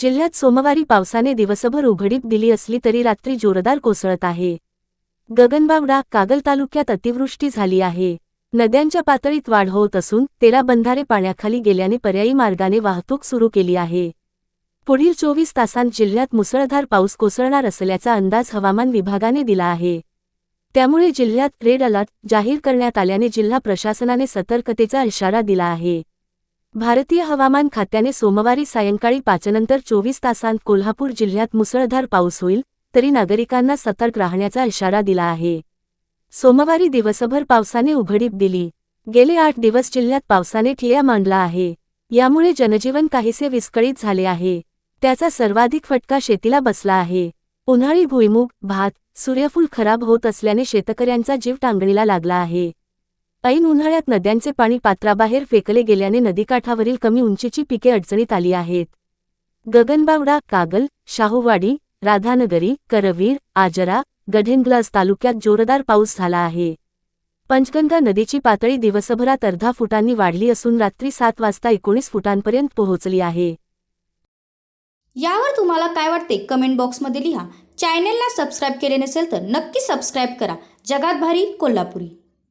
जिल्ह्यात सोमवारी पावसाने दिवसभर उघडीप दिली असली तरी रात्री जोरदार कोसळत आहे. गगनबावडा कागल तालुक्यात अतिवृष्टी झाली आहे. नद्यांच्या पातळीत वाढ होत असून तेरा बंधारे पाण्याखाली गेल्याने पर्यायी मार्गाने वाहतूक सुरू केली आहे. पुढील चोवीस तासांत जिल्ह्यात मुसळधार पाऊस कोसळणार असल्याचा अंदाज हवामान विभागाने दिला आहे. त्यामुळे जिल्ह्यात रेड अलर्ट जाहीर करण्यात आल्याने जिल्हा प्रशासनाने सतर्कतेचा इशारा दिला आहे. भारतीय हवामान खात्याने सोमवारी सायंकाळी पाचनंतर चोवीस तासांत कोल्हापूर जिल्ह्यात मुसळधार पाऊस होईल तरी नागरिकांना सतर्क राहण्याचा इशारा दिला आहे. सोमवारी दिवसभर पावसाने उघडीप दिली. गेले आठ दिवस जिल्ह्यात पावसाने ठिया मांडला आहे. यामुळे जनजीवन काहीसे विस्कळीत झाले आहे. त्याचा सर्वाधिक फटका शेतीला बसला आहे. उन्हाळी भुईमूग भात सूर्यफूल खराब होत असल्याने शेतकऱ्यांचा जीव टांगणीला लागला आहे. ऐन उन्हाळ्यात नद्यांचे पाणी पात्राबाहेर फेकले गेल्याने नदीकाठावरील कमी उंचीची पिके अडचणीत आली आहेत. गगनबावडा कागल शाहूवाडी राधानगरी करवीर आजरा गढेनग्लास तालुक्यात जोरदार पाऊस झाला आहे. पंचगंगा नदीची पातळी दिवसभरात अर्धा फुटांनी वाढली असून रात्री सात वाजता एकोणीस फुटांपर्यंत पोहोचली आहे. यावर तुम्हाला काय वाटते? कमेंट बॉक्समध्ये लिहा. चॅनेलला सबस्क्राईब केले नसेल तर नक्की सबस्क्राईब करा. जगात भारी कोल्हापुरी.